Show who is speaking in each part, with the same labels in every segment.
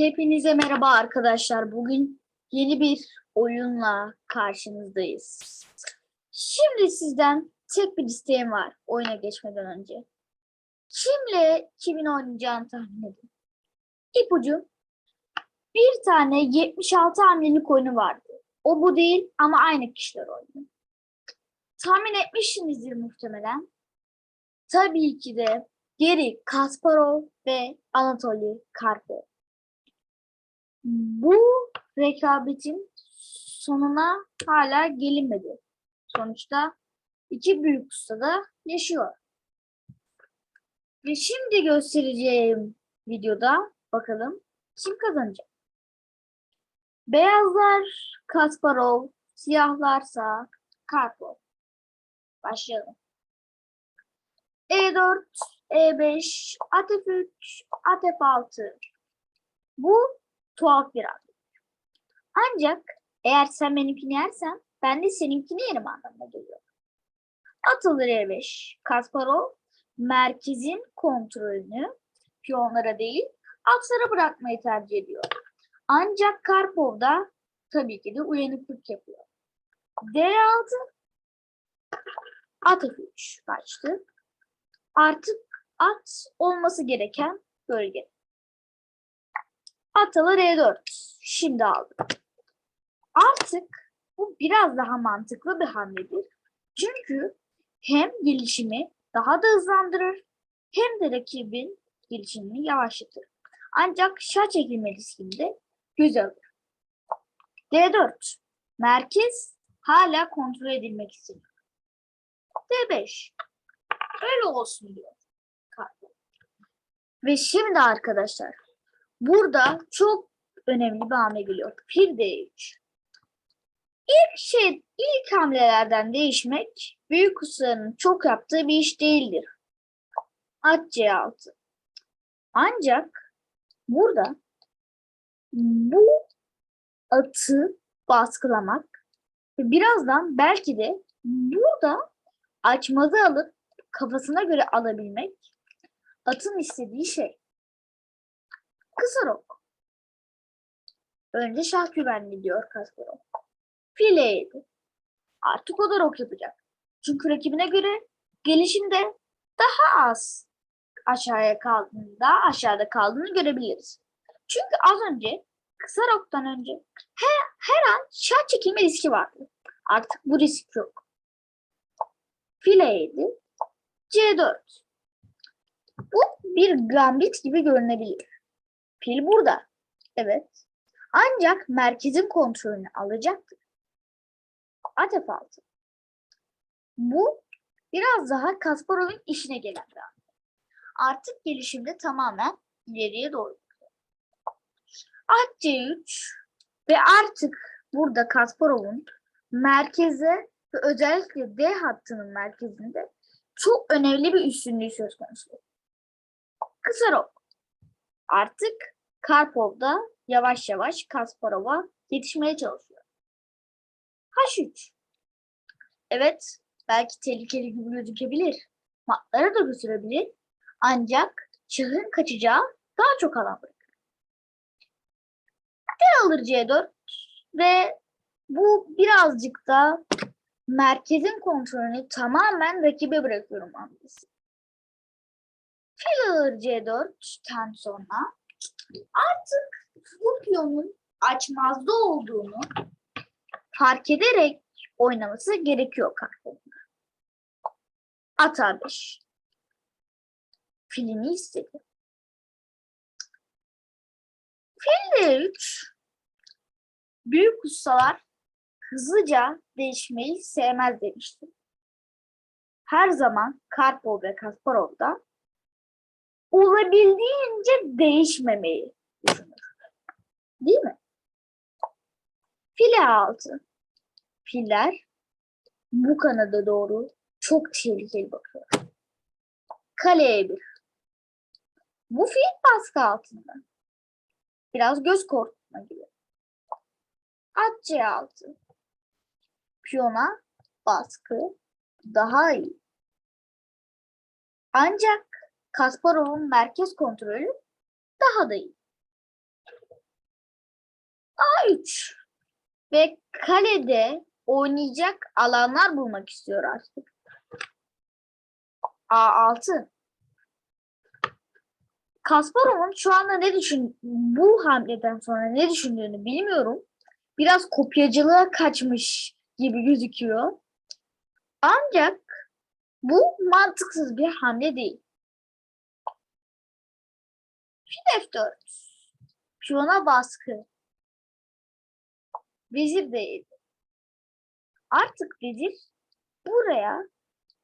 Speaker 1: Hepinize merhaba arkadaşlar. Bugün yeni bir oyunla karşınızdayız. Şimdi sizden tek bir isteğim var oyuna geçmeden önce. Kimle kimin oynayacağını tahmin edin. İpucu bir tane 76 hamlelik oyunu vardı. O bu değil ama aynı kişiler oynuyor. Tahmin etmişsinizdir muhtemelen. Tabii ki de Geri Kasparov ve Anatoly Karpov. Bu rekabetin sonuna hala gelinmedi. Sonuçta iki büyük usta da yaşıyor. Ve şimdi göstereceğim videoda bakalım kim kazanacak. Beyazlar Kasparov, siyahlarsa Karpov. Başlayalım. E4, E5, at F3, at F6. Bu tuhaf bir adet. Ancak eğer sen benimkini yersen ben de seninkini yerim anlamına geliyor. Atılır E5. Kasparov merkezin kontrolünü piyonlara değil atlara bırakmayı tercih ediyor. Ancak Karpov da tabii ki de uyanıklık yapıyor. D6 at F3 kaçtı. Artık at olması gereken bölge. Atalar E4. Şimdi aldım. Artık bu biraz daha mantıklı bir hamledir. Çünkü hem gelişimi daha da hızlandırır hem de rakibin gelişimini yavaşlatır. Ancak şah çekilme riskini de göze alır. D4. Merkez hala kontrol edilmek isteniyor. D5. Öyle olsun diyor. Ve şimdi arkadaşlar Burada çok önemli bir hamle geliyor. Fil D3. İlk şey, ilk hamlelerden değişmek büyük ustaların çok yaptığı bir iş değildir. At C6. Ancak burada bu atı baskılamak ve birazdan belki de burada açmazı alıp kafasına göre alabilmek atın istediği şey. Kısa rok. Önce şah güvenli diyor Kasparov. File yedi. Artık o da rok yapacak. Çünkü rakibine göre gelişimde daha az aşağıya kaldığını, daha aşağıda kaldığını görebiliriz. Çünkü az önce kısa roktan önce her, her an şah çekilme riski vardı. Artık bu risk yok. File yedi. C4. Bu bir gambit gibi görünebilir. Fil burada. Evet. Ancak merkezin kontrolünü alacaktır. At F6. Bu biraz daha Kasparov'un işine gelen bir hamle. Artık gelişimde tamamen ileriye doğru. At C3 ve artık burada Kasparov'un merkeze ve özellikle D hattının merkezinde çok önemli bir üstünlüğü söz konusu. Kısa. Artık Karpov da yavaş yavaş Kasparov'a yetişmeye çalışıyor. H3. Evet, belki tehlikeli gibi gözükebilir. Matlara da götürebilir. Ancak şahın kaçacağı daha çok alan bırakır. Fil alır C4 ve bu birazcık da merkezin kontrolünü tamamen rakibe bırakıyorum hamlesi. Fil alır C4'ten sonra artık bu piyonun açmazda olduğunu fark ederek oynaması gerekiyor kartlarında. At A5. Filini istedi. Fil D3 büyük ustalar hızlıca değişmeyi sevmez demiştim. Her zaman Karpov ve Kasparov'da olabildiğince değişmemeyi düşünür. Değil mi? File altı. Filler bu kanada doğru çok tehlikeli bakıyor. Kaleye bir. Bu fil baskı altında. Biraz göz korkutma gibi. At C6. Piyona baskı daha iyi. Ancak Kasparov'un merkez kontrolü daha da iyi. A3 ve kalede oynayacak alanlar bulmak istiyor artık. A6 Kasparov'un şu anda ne düşün bu hamleden sonra ne düşündüğünü bilmiyorum. Biraz kopyacılığa kaçmış gibi gözüküyor. Ancak bu mantıksız bir hamle değil. Fil F4. Piyona baskı. Vezir değil. Artık vezir buraya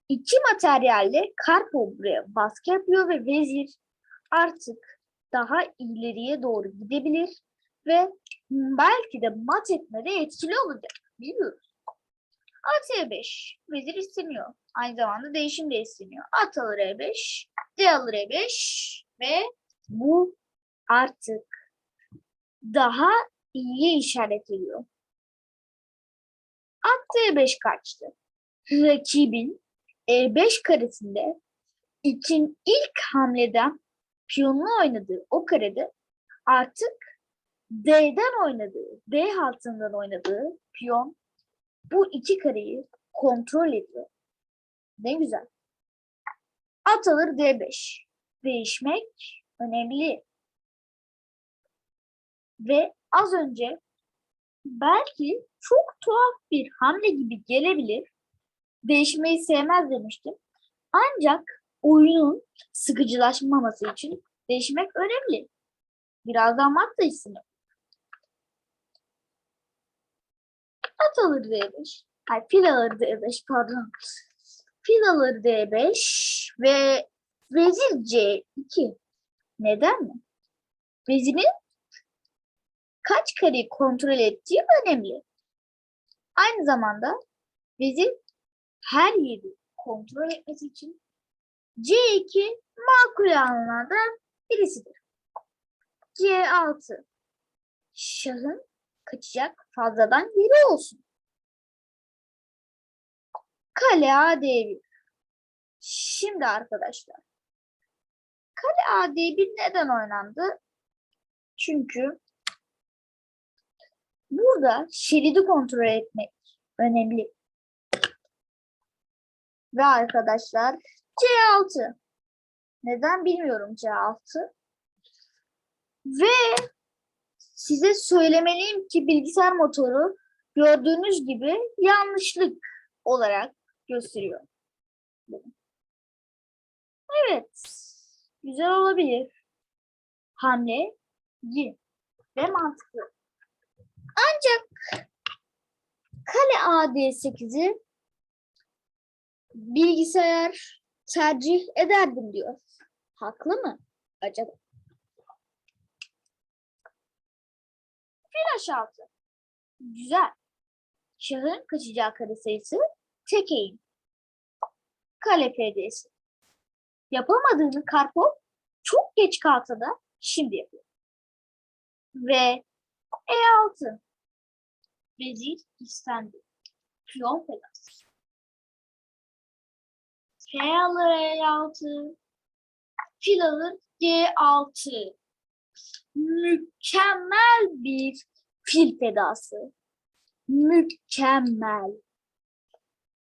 Speaker 1: iki materyalle Karpov buraya baskı yapıyor ve vezir artık daha ileriye doğru gidebilir ve belki de mat etmede etkili olacak. Bilmiyoruz. At E5. Vezir isteniyor. Aynı zamanda değişim de isteniyor. At alır E5. D alır E5 ve bu artık daha iyi işaret ediyor. At D5 kaçtı. Rakibin E5 karesinde için ilk hamleden piyonunu oynadığı o karede artık D'den oynadığı, D altından oynadığı piyon bu iki kareyi kontrol ediyor. Ne güzel. At alır D5. Değişmek önemli. Ve az önce belki çok tuhaf bir hamle gibi gelebilir. Değişmeyi sevmez demiştim. Ancak oyunun sıkıcılaşmaması için değişmek önemli. Birazdan mat isteniyor. At alır D5. Ay fil alır D5 pardon. Fil alır D5 ve vezir C2. Neden mi? Vezirin kaç kareyi kontrol ettiği önemli. Aynı zamanda vezir her yeri kontrol etmesi için C2 makul alanlardan birisidir. C6 şahın kaçacak fazladan yeri olsun. Kale AD1 Şimdi arkadaşlar Kale AD1 neden oynandı? Çünkü burada şeridi kontrol etmek önemli. Ve arkadaşlar C6. Neden bilmiyorum C6. Ve size söylemeliyim ki bilgisayar motoru gördüğünüz gibi yanlışlık olarak gösteriyor. Evet. Güzel olabilir. Hamle iyi ve mantıklı. Ancak kale AD8'i bilgisayar tercih ederdim diyor. Haklı mı acaba? Flash altı. Güzel. Şahın kaçacağı kare sayısı tek eğim. Kale PD'si. Yapamadığını Karpov çok geç kalsa da şimdi yapıyor. Ve E6. Vezir istendi. Piyon pedası. F alır E6. Fil alır G6. Mükemmel bir fil fedası. Mükemmel.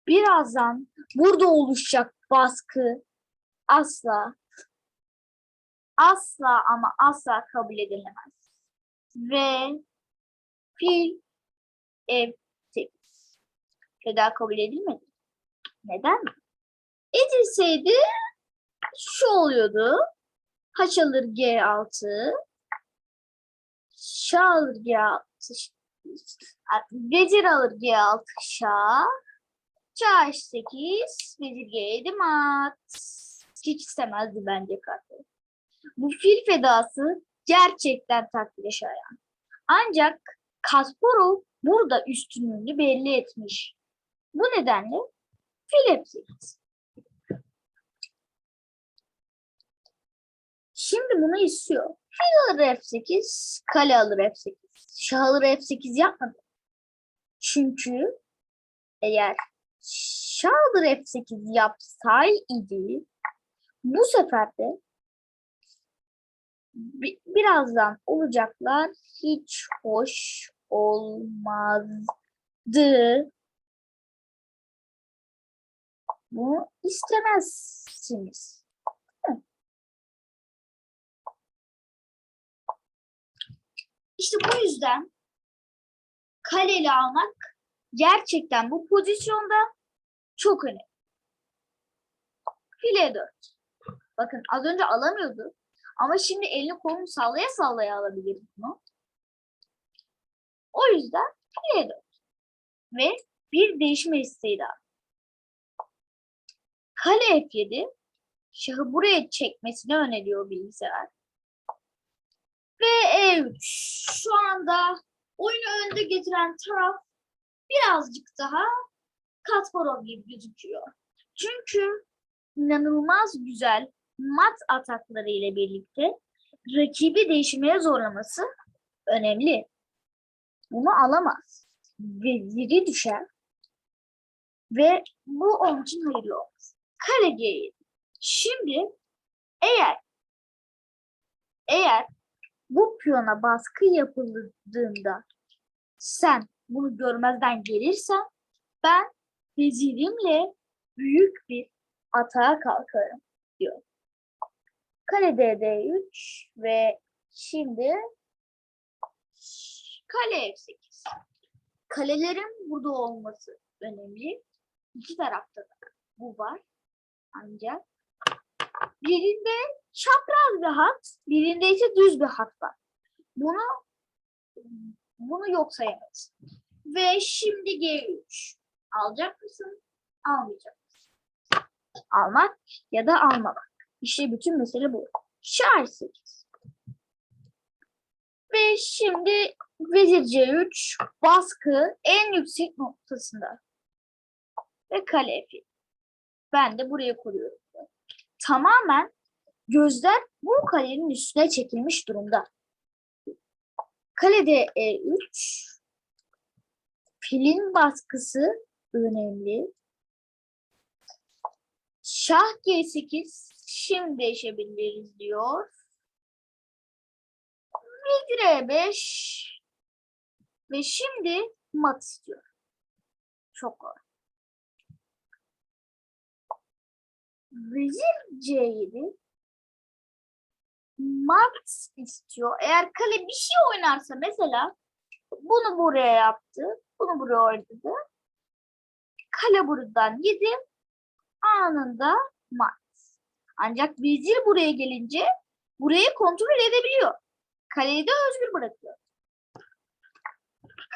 Speaker 1: Birazdan burada oluşacak baskı asla asla ama asla kabul edilemez. Ve fil F8 feda kabul edilmedi. Neden? Edilseydi şu oluyordu. Haç alır G6 Şah alır G6 Vezir alır G6 Şah Şah H8 Vezir G7 mat hiç istemezdi bence kartı. Bu fil fedası gerçekten takdire şayan. Ancak Kasparov burada üstünlüğünü belli etmiş. Bu nedenle F8. Şimdi bunu istiyor. Fil alır F8, kale alır F8. Şah alır F8 yapmadı. Çünkü eğer şah alır F8 yapsaydı bu sefer de bi- birazdan olacaklar hiç hoş olmazdı. Bunu istemezsiniz. İşte bu yüzden kaleli almak gerçekten bu pozisyonda çok önemli. File 4. Bakın az önce alamıyordu. Ama şimdi elini kolunu sallaya sallaya alabilir bunu. O yüzden file 4. Ve bir değişme isteği. Kale F7 şahı buraya çekmesini öneriyor bilgisayar. Ve E3. Şu anda oyunu önde getiren taraf birazcık daha Kasparov gibi gözüküyor. Çünkü inanılmaz güzel mat atakları ile birlikte rakibi değişmeye zorlaması önemli. Bunu alamaz. Veziri düşer ve bu onun için hayırlı olmaz. Kare G7. Şimdi eğer eğer bu piyona baskı yapıldığında sen bunu görmezden gelirsen ben vezirimle büyük bir atağa kalkarım diyor. Kale DD3 ve şimdi kale F8. Kalelerin burada olması önemli. İki tarafta da bu var. Ancak birinde çapraz bir hat, birinde ise düz bir hat var. Bunu bunu yok sayamayız. Ve şimdi G3. Alacak mısın? Almayacak mısın? Almak ya da almamak. İşte bütün mesele bu. Şah 8. Ve şimdi Vezir C3 baskı en yüksek noktasında. Ve kale F7. Ben de buraya kuruyorum. Tamamen gözler bu kalenin üstüne çekilmiş durumda. Kalede E3 filin baskısı önemli. Şah G8 şimdi değişebiliriz diyor. Vezir E5 ve şimdi mat istiyor. Çok kolay. Vezir C7 mat istiyor. Eğer kale bir şey oynarsa mesela bunu buraya yaptı. Bunu buraya oynadı. Kale buradan yedi. Anında mat. Ancak vezir buraya gelince burayı kontrol edebiliyor. Kaleyi de özgür bırakıyor.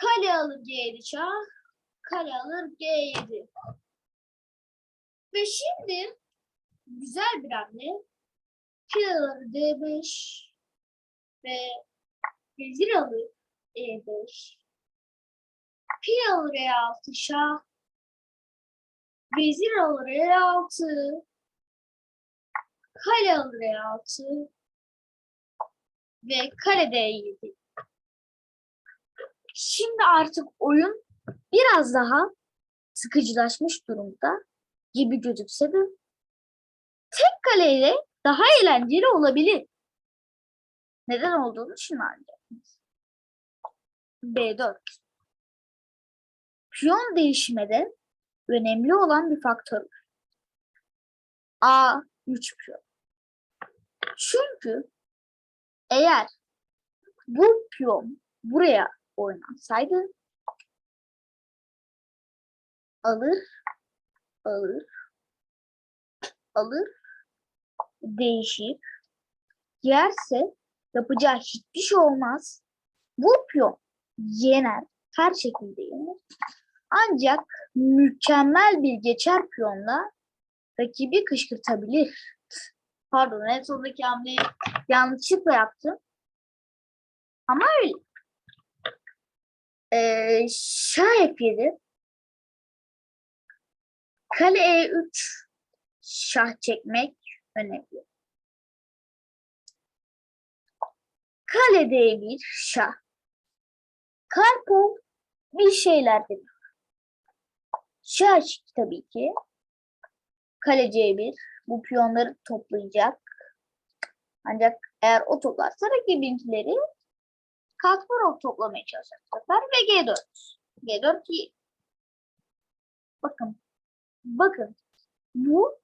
Speaker 1: Kale alır G7 şah. Kale alır G7. Ve şimdi güzel bir hamle. Fil alır D5 ve vezir alır E5. Fil alır E6 şah. Vezir alır E6. Kale alır E6. Ve kale D7. Şimdi artık oyun biraz daha sıkıcılaşmış durumda gibi gözükse de tek kaleyle daha eğlenceli olabilir. Neden olduğunu şimdi anlayacaksınız. B4. Piyon değişmede önemli olan bir faktör var. A3 piyon. Çünkü eğer bu piyon buraya oynansaydı alır, alır, alır, değişir, yerse yapacağı hiçbir şey olmaz. Bu piyon yener, her şekilde yener. Ancak mükemmel bir geçer piyonla rakibi kışkırtabilir. Pardon en sondaki hamleyi yanlışlıkla yaptım. Ama öyle. Ee, şah F7 kale E3 şah çekmek önemli. Kale D1 şah. Karpov bir şeyler dedi. Şah H2 tabii ki. Kale C1 bu piyonları toplayacak. Ancak Eğer o toplarsa rakibinkileri Kasparov toplamaya çalışacak bu sefer ve G4. G4 iyi. Bakın. Bakın. Bu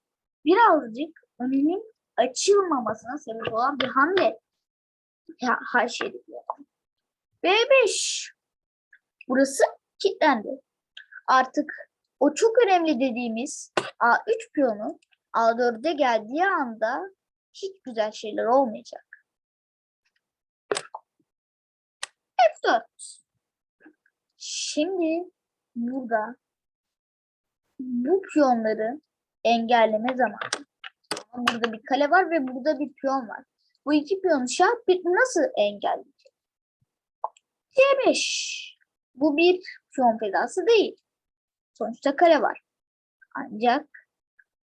Speaker 1: birazcık önünün açılmamasına sebep olan bir hamle. Ya, her şey diyor. B5. Burası kilitlendi. Artık o çok önemli dediğimiz A3 piyonu A4'e geldiği anda hiç güzel şeyler olmayacak. F4. Şimdi burada bu piyonları engelleme zamanı. Ama Burada bir kale var ve burada bir piyon var. Bu iki piyonu şah bir nasıl engelleyecek? C5. Bu bir piyon fedası değil. Sonuçta kale var. Ancak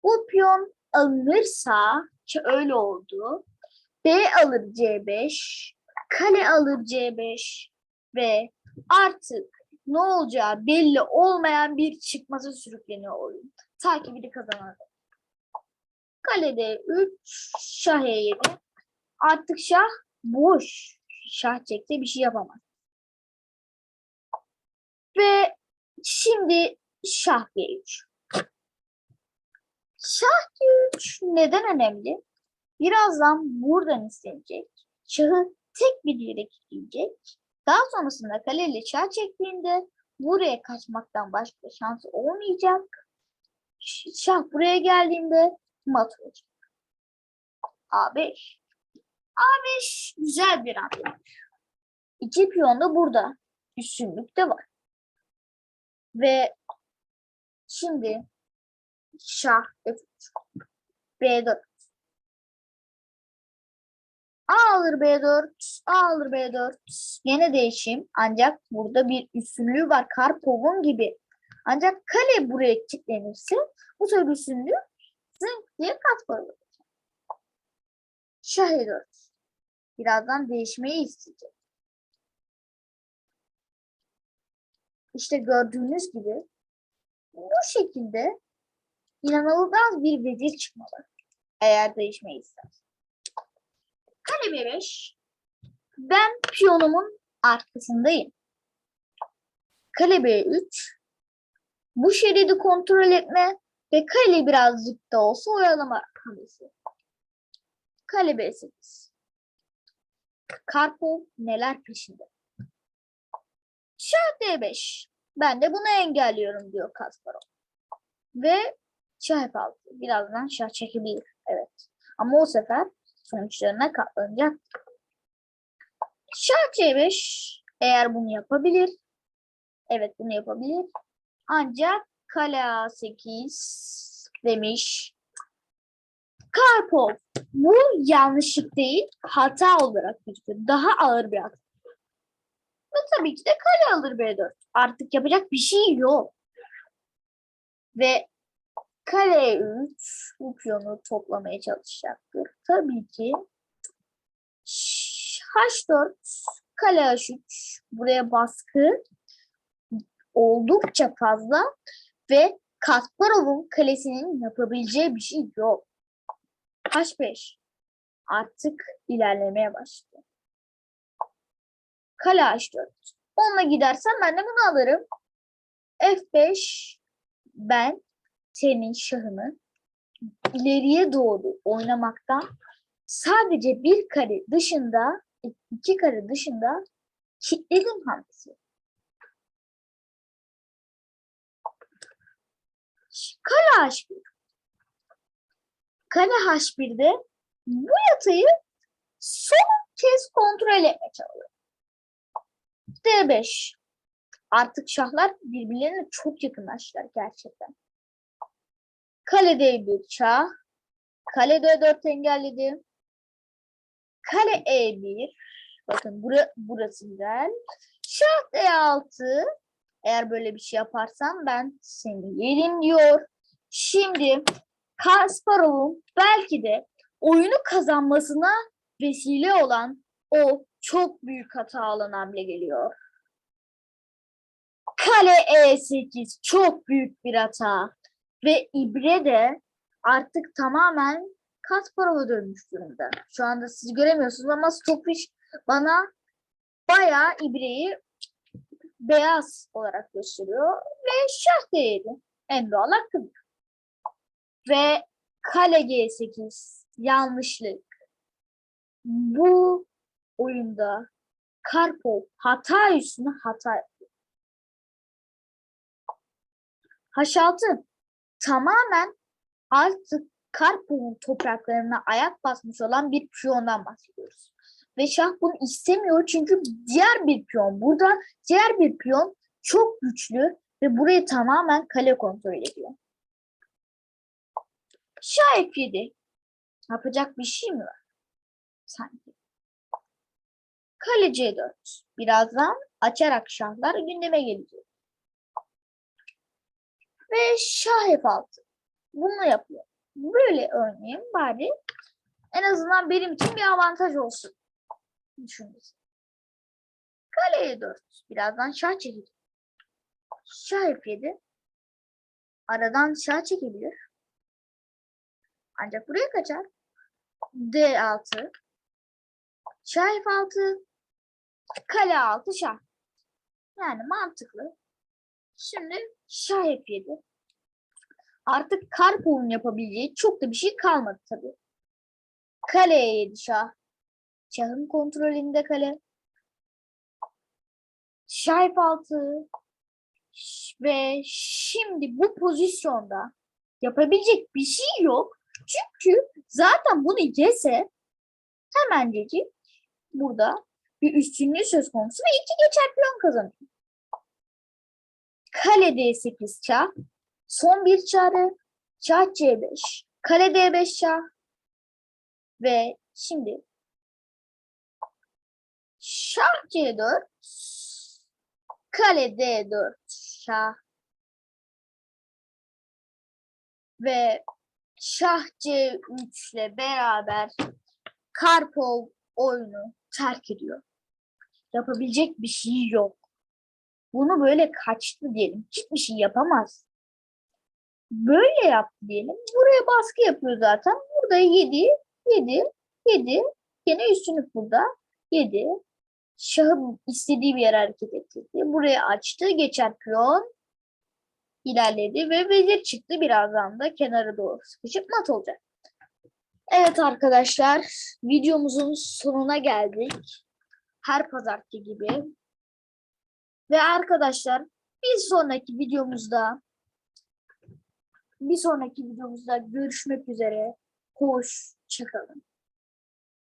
Speaker 1: bu piyon alınırsa ki öyle oldu. B alır C5, kale alır C5 ve artık ne olacağı belli olmayan bir çıkmaza sürükleniyor oyun. Ta ki biri kazanır. Kalede 3, şah E7. Artık şah boş. Şah çekti bir şey yapamaz. Ve şimdi şah G3. Şah G3 neden önemli? Birazdan buradan istenecek. Şahı tek bir yere kilitleyecek. Daha sonrasında kaleyle şah çektiğinde buraya kaçmaktan başka şansı olmayacak. Şah buraya geldiğinde mat olacak. A5. A5 güzel bir hamle. İki piyon da burada. Üstünlük de var. Ve şimdi şah F3. B4. A alır B4, A alır B4. Yine değişim. Ancak burada bir üstünlüğü var. Karpov'un gibi. Ancak kale buraya kilitlenirse bu sefer üstünlüğü zınk diye Kasparov olacak. Şah E4. Birazdan değişmeyi isteyecek. İşte gördüğünüz gibi bu şekilde inanılmaz bir vezir çıkmalı. Eğer değişmeyi istersen. Kale B5. Ben piyonumun arkasındayım. Kale B3. Bu şeridi kontrol etme ve kale birazcık da olsa oyalama hamlesi. Kale B8. Karpov neler peşinde? Şah D5. Ben de bunu engelliyorum diyor Kasparov. Ve şah F6. Birazdan şah çekebilir. Evet. Ama o sefer sonuçlarına katlanacak. Şah C5 eğer bunu yapabilir. Evet bunu yapabilir. Ancak kale A8 demiş. Karpov bu yanlışlık değil hata olarak gözüküyor. Daha ağır bir hata. Ve tabii ki de kale alır B4. Artık yapacak bir şey yok. Ve kale 3 bu toplamaya çalışacaktır. Tabii ki Ş- H4 kale H3 buraya baskı oldukça fazla ve Kasparov'un kalesinin yapabileceği bir şey yok. H5 artık ilerlemeye başladı. Kale H4. Onunla gidersen ben de bunu alırım. F5 ben senin şahını ileriye doğru oynamaktan sadece bir kare dışında iki kare dışında kilitledim hamlesi. Kale H1. Kale H1'de bu yatayı son kez kontrol etmeye çalışıyorum. D5. Artık şahlar birbirlerine çok yakınlaştılar gerçekten. Kale D1 şah. Kale D4 engelledi. Kale E1. Bakın bura, burası güzel. Şah D6. Eğer böyle bir şey yaparsan ben seni yerim diyor. Şimdi Kasparov'un belki de oyunu kazanmasına vesile olan o çok büyük hata alan hamle geliyor. Kale E8 çok büyük bir hata ve İbre de artık tamamen Kasparov'a dönmüş durumda. Şu anda siz göremiyorsunuz ama Stockfish bana bayağı ibreyi beyaz olarak gösteriyor ve şah D7 en doğal hakkıdır. Ve kale G8 yanlışlık. Bu oyunda Karpov hata üstüne hata yapıyor. H6 tamamen artık Karpov'un topraklarına ayak basmış olan bir piyondan bahsediyoruz. Ve şah bunu istemiyor çünkü diğer bir piyon burada diğer bir piyon çok güçlü ve burayı tamamen kale kontrol ediyor. Şah F7. Yapacak bir şey mi var? Sanki. Kale C4. Birazdan açarak şahlar gündeme gelecek. Ve şah F6. Bunu yapıyor. Böyle örneğin bari en azından benim için bir avantaj olsun. Düşüncesi. Kale E4. Birazdan şah çekilir. Şah F7. Aradan şah çekebilir. Ancak buraya kaçar. D6. Şah F6. Kale 6 şah. Yani mantıklı. Şimdi şah F7. Artık Karpov'un yapabileceği çok da bir şey kalmadı tabii. Kaleye 7 şah. Şahın kontrolünde kale. Şah F6. Ş- Ve şimdi bu pozisyonda yapabilecek bir şey yok. Çünkü zaten bunu yese hemencecik burada bir üstünlüğü söz konusu ve iki geçer piyon kazanıyor. Kale D8 şah. Son bir çare. Şah C5. Kale D5 şah. Ve şimdi Şah C4. Kale D4 şah. Ve Şah C3 ile beraber Karpov oyunu terk ediyor. Yapabilecek bir şey yok. Bunu böyle kaçtı diyelim. Hiçbir şey yapamaz. Böyle yaptı diyelim. Buraya baskı yapıyor zaten. Burada 7, 7, 7. Yine üstünlük burada. 7. Şahı istediği bir yere hareket ettirdi. Buraya açtı. Geçer piyon. ilerledi ve vezir çıktı. Birazdan da kenara doğru sıkışıp mat olacak. Evet arkadaşlar. Videomuzun sonuna geldik. Her pazartesi gibi. Ve arkadaşlar bir sonraki videomuzda bir sonraki videomuzda görüşmek üzere. Hoşçakalın.